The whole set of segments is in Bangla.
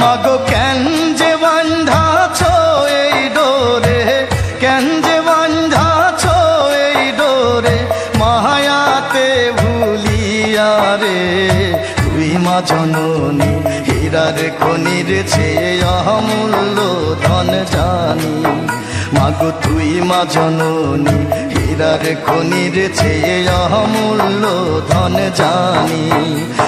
মাগো, কেন যে বান্ধাছ এই ডোরে? কেন যে বান্ধাছ এই ডোরে? মায়াতে ভুলিয়া রে, তুই মা জননী, হীরার খনির চেয়ে অমূল্য ধন জানি। মাগো, তুই মা জননী, হীরার খনির চেয়ে অমূল্য ধন জানি।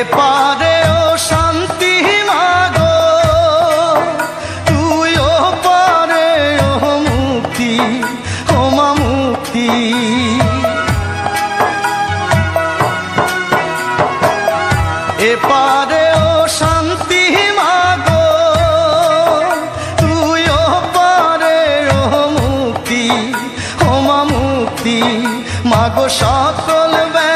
এপারে ও শান্তি মাগো। তুই ও পারে ও মুক্তি, ও মা এপারে ও শান্তি মাগো। তুই ও পারে ও মুক্তি, ও মা মাগো সকল ব্যথা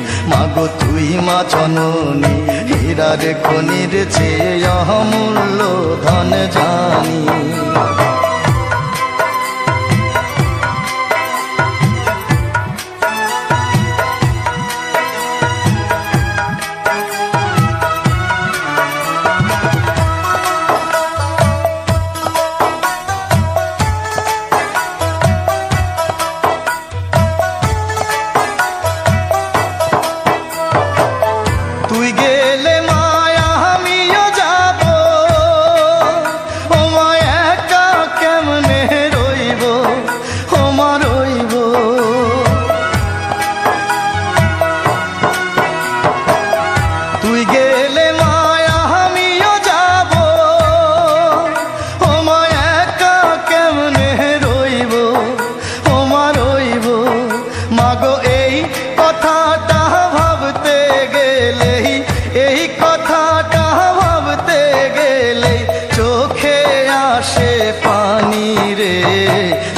মাগো তুই মা জননী হীরা রে খনির চেয়ে অমূল্য ধন জানি। এই কথাটা ভাবতে গেলেই, এই কথাটা ভাবতে গেলে চোখে আসে পানি রে।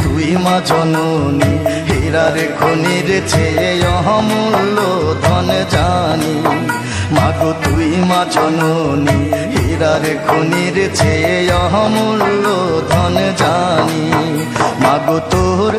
তুই মা জননী, হীরার খনির চেয়ে অমূল্য ধন জানি। মাগো তুই মা জননী, হীরার খনির চেয়ে অমূল্য ধন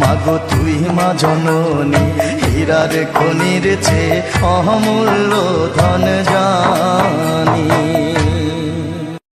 মাগো তুই মা জননী হীরার খনির চেয়ে অমূল্য ধন জানি।